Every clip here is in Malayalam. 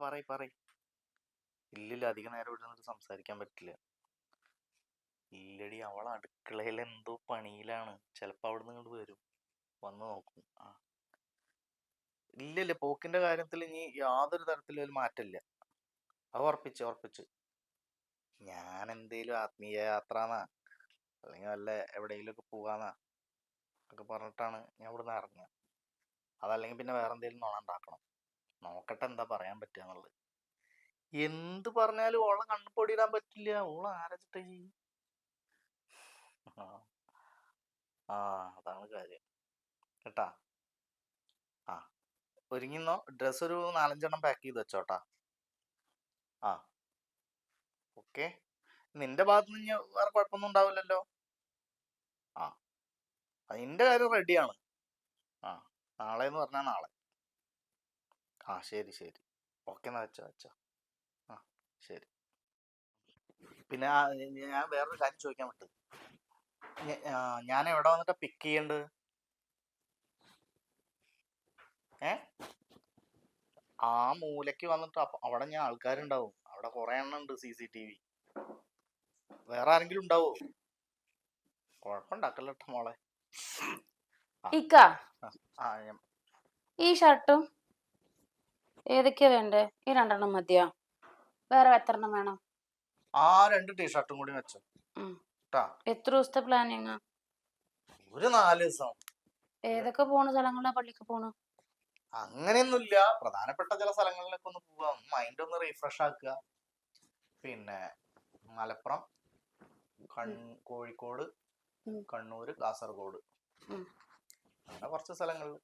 പറയ് പറയ്. ഇല്ലില്ല അധികം നേരം ഇവിടെ നിന്നിട്ട് സംസാരിക്കാൻ പറ്റില്ല. ഇല്ലടി അവൾ അടുക്കളയിൽ എന്തോ പണിയിലാണ്. ചിലപ്പോ അവിടെ നിന്ന് ഇങ്ങോട്ട് വരും. വന്ന് നോക്കും. ആ. ഇല്ലില്ല പോക്കിന്റെ കാര്യത്തിൽ ഇനി യാതൊരു തരത്തിലും ഒരു മാറ്റമില്ല. അത് ഉറപ്പിച്ച് ഉറപ്പിച്ച്. ഞാൻ എന്തേലും ആത്മീയ യാത്രാന്നാ? അല്ലെങ്കിൽ വല്ല എവിടെയെങ്കിലും ഒക്കെ പോവാന്നാ ഒക്കെ പറഞ്ഞിട്ടാണ് ഞാൻ ഇവിടുന്ന് ഇറങ്ങുക. അതല്ലെങ്കിൽ പിന്നെ വേറെ എന്തേലും നുണ ഉണ്ടാക്കണം. നോക്കട്ടെ എന്താ പറയാൻ പറ്റുക എന്നുള്ളത് എന്ത് പറഞ്ഞാലും ഓളെ കണ്ണുപൊടിയിടാൻ പറ്റില്ല. ഓളെ ആരച്ചിട്ട ആ. അതാണ് കാര്യം. കേട്ടാ? ആ. ഒരുങ്ങിന്നോ? ഡ്രസ്സ് ഒരു നാലഞ്ചെണ്ണം പാക്ക് ചെയ്ത് വെച്ചോട്ടാ. ആ. ഓക്കെ. നിന്റെ ഭാഗത്ത് നിന്ന് വേറെ കുഴപ്പമൊന്നും ഉണ്ടാവില്ലല്ലോ? ആ. അതിന്റെ കാര്യം റെഡിയാണ് ആ. നാളെ എന്ന് പറഞ്ഞാൽ നാളെ. ആ ശരി ശരി. ഓക്കെ എന്നാ വെച്ചോ വെച്ചോ. ആ ശരി. പിന്നെ ആ, ഞാൻ വേറൊരു കാര്യം ചോദിക്കാൻ വിട്ടു ഞ- ആ, ഞാൻ എവിടെ വന്നിട്ട് പിക്ക് ചെയ്യേണ്ടത്? ഏ? ആ മൂലയ്ക്ക് വന്നിട്ട് അപ്പ- അവിടെ ഞാൻ ആൾക്കാരുണ്ടാവും. അവിടെ കുറെ എണ്ണം ഉണ്ട് സി സി ടി വി. വേറെ ആരെങ്കിലും ഉണ്ടാവോ? കുഴപ്പമുണ്ടാക്കല്ലോ മോളെ. ഇക്ക ആ? ഞാൻ ഈ ഷർട്ടും? ഏതൊക്കെയാ വേണ്ടേ? ഈ രണ്ടെണ്ണം മതിയോ? വേറെ എത്രണ്ണം വേണം? ആ രണ്ട് ടീഷർട്ടും കൂടി വെച്ചോ. ഉം. ട്ടാ. എത്ര ദിവസത്തെ പ്ലാനിങ് ഒരു നാല് ദിവസം. ഏതൊക്കെ പോണ സ്ഥലങ്ങളാ പള്ളിക്ക് പോണു? അങ്ങനെയൊന്നുമില്ല പ്രധാനപ്പെട്ട ചില സ്ഥലങ്ങളിലൊക്കെ ഒന്ന് പോവാ. മൈൻഡ് ഒന്ന് റീഫ്രഷ് ആക്കുക. പിന്നെ മലപ്പുറം കൺ കോഴിക്കോട് ഉം. കണ്ണൂര് കാസർഗോഡ്. ഉം. അങ്ങനെ കുറച്ച് സ്ഥലങ്ങളിൽ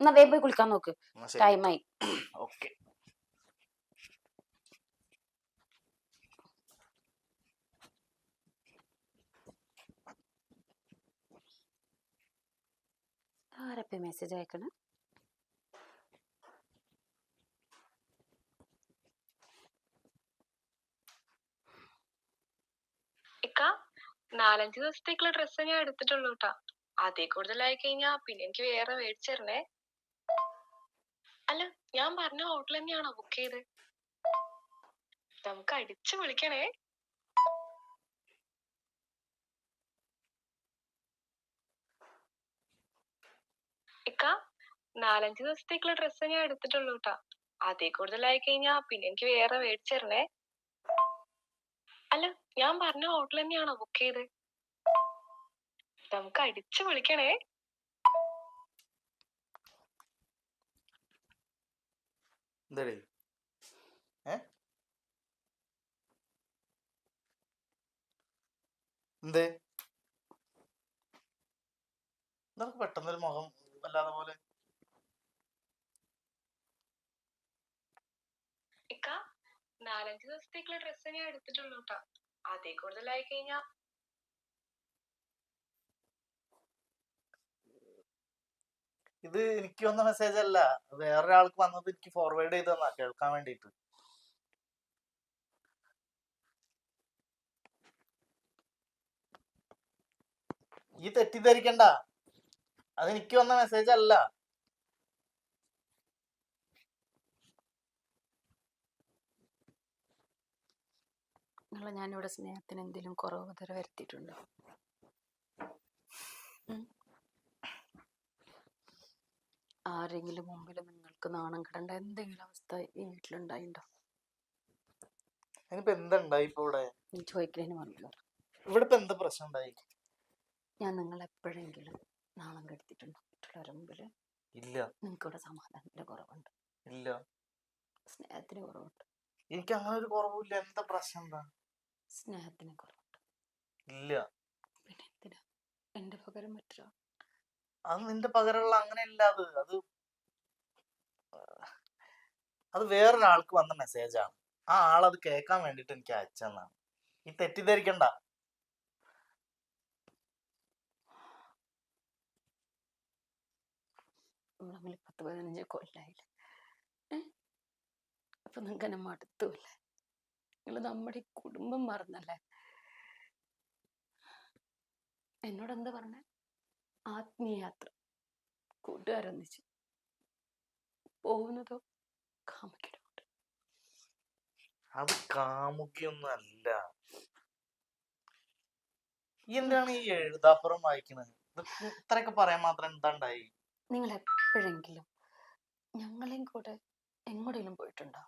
എന്നാ വേഗം പോയി കുളിക്കാൻ നോക്ക്. ടൈമായി. ഓക്കെ. ആരപ്പ മെസ്സേജ് അയക്കണേ? ഇക്ക നാലഞ്ച് ദിവസത്തേക്കുള്ള ഡ്രസ്സ് ഞാൻ എടുത്തിട്ടുള്ളൂ കേട്ടാ അതേ കൂടുതലായി കഴിഞ്ഞാ പിന്നെ എനിക്ക് വേറെ മേടിച്ചു തരണേ. അല്ല ഞാൻ പറഞ്ഞ ഹോട്ടൽ തന്നെയാണോ ബുക്ക് ചെയ്ത്? നമുക്ക് അടിച്ചു വിളിക്കണേ. ഇക്ക നാലഞ്ച് ദിവസത്തേക്കുള്ള ഡ്രസ്സ് ഞാൻ എടുത്തിട്ടുള്ളൂ കേട്ടാ അതേ കൂടുതലായി കഴിഞ്ഞാ പിന്നെ എനിക്ക് വേറെ മേടിച്ചിരണേ അല്ല ഞാൻ പറഞ്ഞ ഹോട്ടൽ തന്നെയാണോ ബുക്ക് ചെയ്ത്? നമുക്ക് അടിച്ചു വിളിക്കണേ. എന്തേ ഏ എന്തേ നിനക്ക് പെട്ടെന്നൊരു മുഖം വല്ലാതെ പോലെ ഇക്ക നാലഞ്ച് ദിവസത്തേക്കുള്ള ഡ്രസ്സ് ഞാൻ എടുത്തിട്ടുള്ളൂ കേട്ടാ അതേ കൂടുതലായി കഴിഞ്ഞാ ഇത് എനിക്ക് വന്ന മെസ്സേജ് അല്ല. വേറൊരാൾക്ക് വന്നത് എനിക്ക് ഫോർവേഡ് ചെയ്ത് തന്നാ കേൾക്കാൻ വേണ്ടിട്ട്. ഈ തെറ്റിദ്ധരിക്കണ്ട. അത് എനിക്ക് വന്ന മെസ്സേജ് അല്ല. ഞാനിവിടെ സ്നേഹത്തിന് എന്തെങ്കിലും കുറവ് വരുത്തിയിട്ടുണ്ടോ? ആരെങ്കിലും മുമ്പിൽ നിങ്ങൾക്ക് നാണം കിടണ്ട എന്തെങ്കിലും അവസ്ഥ ഈ വീട്ടിലുണ്ടായിണ്ടോ? അതിനിപ്പോ എന്തുണ്ടായി ഇപ്പൊ ഇവിടെ? നീ ചോദിക്കുന്നതിന് മറുപടി ഇവിടെ ഇപ്പൊ എന്താ പ്രശ്നം ഉണ്ടായി ഞാൻ നിങ്ങൾ എപ്പോഴെങ്കിലും നാണം കെടുത്തിട്ടുണ്ടോ മറ്റുള്ളവരുടെ മുമ്പിൽ ഇല്ല. നിങ്ങൾക്കിവിടെ സമാധാനത്തിന്റെ കുറവുണ്ട്. ഇല്ല. സ്നേഹത്തിന് കുറവുണ്ട്. എനിക്ക് അങ്ങനെ ഒരു കുറവില്ല എന്താ പ്രശ്നം എന്താ? സ്നേഹത്തിന് കുറവുണ്ട്. ഇല്ല. പിന്നെ എന്തിനാ? എന്റെ പകരം മറ്റൊരാൾ അത് നിന്റെ പകരമുള്ള അങ്ങനെയല്ല അത്. അത് അത് വേറൊരാൾക്ക് വന്ന മെസ്സേജാണ് ആ ആളത് കേൾക്കാൻ വേണ്ടിട്ട് എനിക്ക് അയച്ചെന്നാണ് ഈ തെറ്റിദ്ധരിക്കണ്ട. നമ്മൾ പത്ത് പതിനഞ്ച് കൊല്ലായില്ലേ? അപ്പൊ നിങ്ങൾക്ക് എന്നെ മടുത്തൂല്ലേ? നിങ്ങൾ നമ്മുടെ കുടുംബം മറന്നല്ലേ? എന്നോട് എന്താ പറഞ്ഞേ? ആത്മീയാത്ര. കൂട്ടുകാരൊന്നിച്ച് പോകുന്നതോ കാമക്കിടമുണ്ട് അത് കാമുകിയൊന്നല്ല എന്താണ് ഈ എഴുതാപ്പുറം വായിക്കുന്നത്? ഇത് ഇത്രയൊക്കെ പറയാൻ മാത്രം എന്താണ്ടായി? നിങ്ങൾ എപ്പോഴെങ്കിലും ഞങ്ങളെയും കൂടെ എങ്ങോട്ടെങ്കിലും പോയിട്ടുണ്ടോ?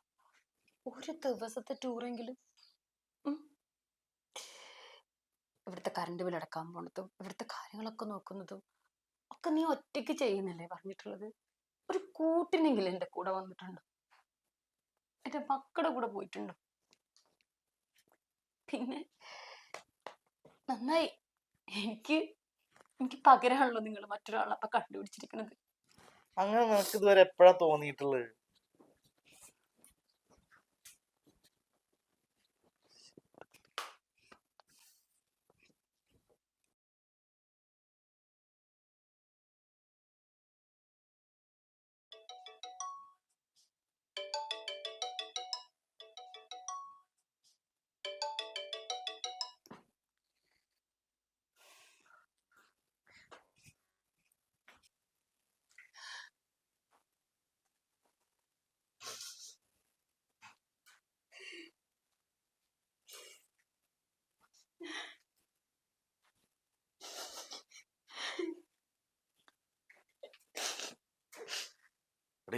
ഒരു ദിവസത്തെ ടൂറെങ്കിലും ഉം? ഇവിടുത്തെ കറണ്ട് ബിൽ അടക്കാൻ പോണതും ഇവിടുത്തെ കാര്യങ്ങളൊക്കെ നോക്കുന്നതും ഒക്കെ നീ ഒറ്റയ്ക്ക് ചെയ്യുന്നില്ലേ പറഞ്ഞിട്ടുള്ളത്? ഒരു കൂട്ടിനെങ്കിലും എന്റെ കൂടെ വന്നിട്ടുണ്ടോ? എന്റെ മക്കളുടെ കൂടെ പോയിട്ടുണ്ടോ? പിന്നെ നന്നായി. എനിക്ക് എനിക്ക് പകരമാണല്ലോ നിങ്ങൾ മറ്റൊരാളെ അപ്പൊ കണ്ടുപിടിച്ചിരിക്കുന്നത് അങ്ങനെ നിനക്ക് ഇതുവരെ എപ്പോഴാ തോന്നിയിട്ടുള്ളത്?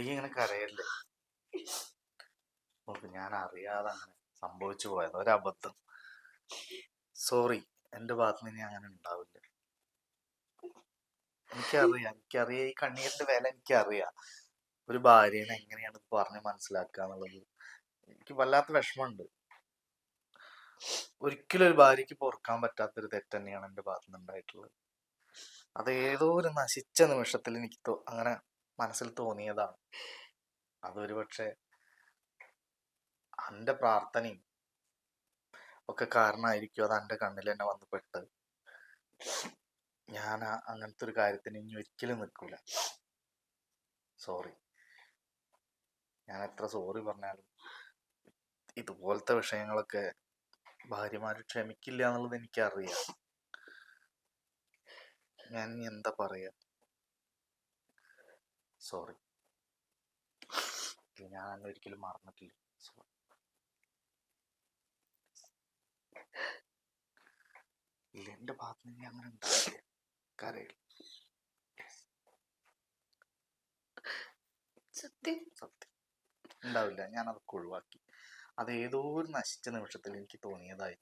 ഇവിടെ ഇങ്ങനെ കരയല്ലേ? നോക്ക് ഞാൻ അറിയാതെ അങ്ങനെ സംഭവിച്ചു പോയത്. ഒരബദ്ധം സോറി എന്റെ ഭാഗത്ത് നിന്ന് അങ്ങനെ ഉണ്ടാവില്ല. എനിക്കറിയാം എനിക്കറിയാം. ഈ കണ്ണീരിന്റെ വില എനിക്കറിയാം. ഒരു ഭാര്യനെ എങ്ങനെയാണ് പറഞ്ഞു മനസ്സിലാക്കുക എന്നുള്ളത്. എനിക്ക് വല്ലാത്ത വിഷമമുണ്ട്. ഒരിക്കലും ഒരു ഭാര്യക്ക് പൊറുക്കാൻ പറ്റാത്തൊരു തെറ്റ് തന്നെയാണ് എന്റെ ഭാഗത്തുനിന്ന് ഉണ്ടായിട്ടുള്ളത്. അത് ഒരു നശിച്ച നിമിഷത്തിൽ എനിക്ക് അങ്ങനെ മനസ്സിൽ തോന്നിയതാണ്. അതൊരു പക്ഷേ എന്റെ പ്രാർത്ഥനയും ഒക്കെ കാരണമായിരിക്കും അത് എന്റെ കണ്ണിൽ തന്നെ വന്ന് പെട്ട് ഞാൻ അങ്ങനത്തെ ഒരു കാര്യത്തിന് ഇനി ഒരിക്കലും നിൽക്കൂല. സോറി ഞാൻ എത്ര സോറി പറഞ്ഞാലും ഇതുപോലത്തെ വിഷയങ്ങളൊക്കെ ഭാര്യമാർ ക്ഷമിക്കില്ല എന്നുള്ളത് എനിക്കറിയാം. ഞാൻ എന്താ പറയാ? സോറി ഞാൻ അന്ന് ഒരിക്കലും മറന്നിട്ടില്ല. സോറി ഇല്ല എന്റെ ഭാഗത്ത് നിന്ന് അങ്ങനെ ഉണ്ടാവില്ല. കരയിൽ സത്യം. സത്യം. ഉണ്ടാവില്ല. ഞാൻ അതൊക്കെ ഒഴിവാക്കി. അത് ഏതോ ഒരു നശിച്ച നിമിഷത്തിൽ എനിക്ക് തോന്നിയതായി.